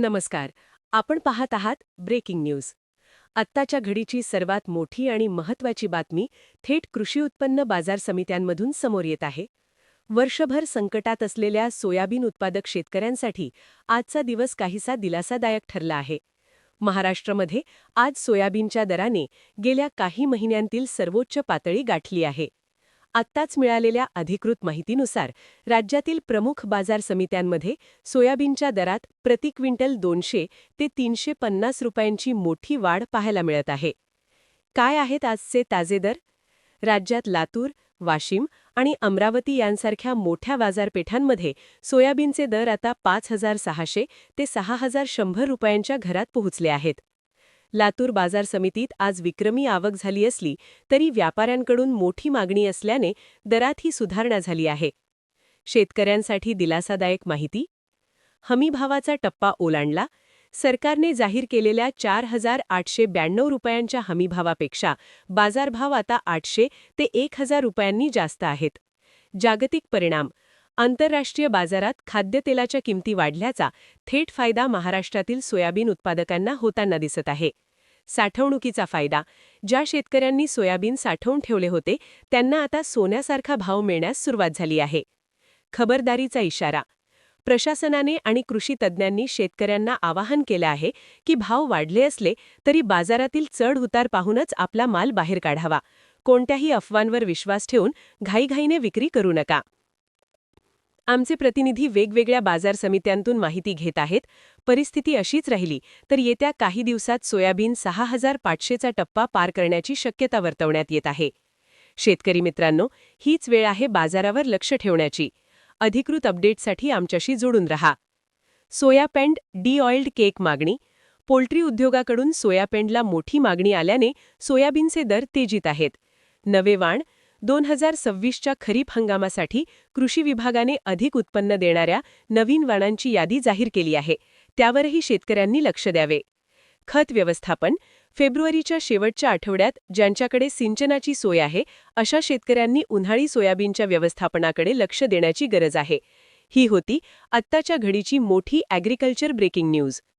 नमस्कार. आपण पाहत आहात ब्रेकिंग न्यूज. आत्ताच्या घडीची सर्वात मोठी आणि महत्वाची बातमी थेट कृषी उत्पन्न बाजार समित्यांमधून समोर येत आहे. वर्षभर संकटात असलेल्या सोयाबीन उत्पादक शेतकऱ्यांसाठी आजचा दिवस काहीसा दिलासादायक ठरला आहे. महाराष्ट्रामध्ये आज सोयाबीनच्या दराने गेल्या काही महिन्यांतील सर्वोच्च पातळी गाठली आहे. आत्ताच मिळालेल्या अधिकृत माहितीनुसार राज्यातील प्रमुख बाजार समित्यांमध्ये सोयाबीनच्या दरात प्रति क्विंटल दोनशे ते तीनशे पन्नास रुपयांची मोठी वाढ पाहायला मिळत आहे. काय आहेत आजचे ताजे दर? राज्यात लातूर वाशिम आणि अमरावती यांसारख्या मोठ्या बाजारपेठांमध्ये सोयाबीनचे दर आता पाच हजार सहाशे ते सहा हजार शंभर रुपयांच्या घरात पोहोचले आहेत. लातूर बाजार समितीत आज विक्रमी आवक झाली असली तरी व्यापाऱ्यांकडून मोठी मागणी असल्याने दरात ही सुधारणा झाली आहे. शेतकऱ्यांसाठी दिलासादायक माहिती हमीभावाचा टप्पा ओलांडला सरकारने जाहीर केलेल्या चार हजार आठशे ब्याण्णव रुपयांच्या हमीभावापेक्षा बाजारभाव आता आठशे ते एक हजार रुपयांनी जास्त आहेत. जागतिक परिणाम आंतरराष्ट्रीय बाजारात खाद्यतेलाच्या किमती वाढल्याचा थेट फायदा महाराष्ट्रातील सोयाबीन उत्पादकांना होताना दिसत आहे. साठवणुकीचा फायदा ज्या शेतकऱ्यांनी सोयाबीन साठवून ठेवले होते त्यांना आता सोन्यासारखा भाव मिळण्यास सुरुवात झाली आहे. खबरदारीचा इशारा प्रशासनाने आणि कृषी तज्ज्ञांनी शेतकऱ्यांना आवाहन केलं आहे की भाव वाढले असले तरी बाजारातील चढ उतार पाहूनच आपला माल बाहेर काढावा. कोणत्याही अफवांवर विश्वास ठेवून घाईघाईने विक्री करू नका. आमचे प्रतिनिधी वेगवेगळ्या बाजार समित्यांतून माहिती घेत आहेत. परिस्थिती अशीच राहिली तर येत्या काही दिवसात सोयाबीन सहा हजार पाचशेचा टप्पा पार करण्याची शक्यता वर्तवण्यात येत आहे. शेतकरी मित्रांनो हीच वेळ आहे बाजारावर लक्ष ठेवण्याची. अधिकृत अपडेटसाठी आमच्याशी जोडून रहा. सोयापेंड डी ऑइल्ड केक मागणी. पोल्ट्री उद्योगाकडून सोयापेंडला मोठी मागणी आल्याने सोयाबीनचे दर तेजीत आहेत. नवे वाण दोन हजार सव्वीसच्या खरीप हंगामासाठी कृषी विभागाने अधिक उत्पन्न देणाऱ्या नवीन वाणांची यादी जाहीर केली आहे. त्यावरही शेतकऱ्यांनी लक्ष द्यावे. खत व्यवस्थापन फेब्रुवारीच्या शेवटच्या आठवड्यात ज्यांच्याकडे सिंचनाची सोय आहे अशा शेतकऱ्यांनी उन्हाळी सोयाबीनच्या व्यवस्थापनाकडे लक्ष देण्याची गरज आहे. ही होती आत्ताच्या घडीची मोठी ॲग्रिकल्चर ब्रेकिंग न्यूज.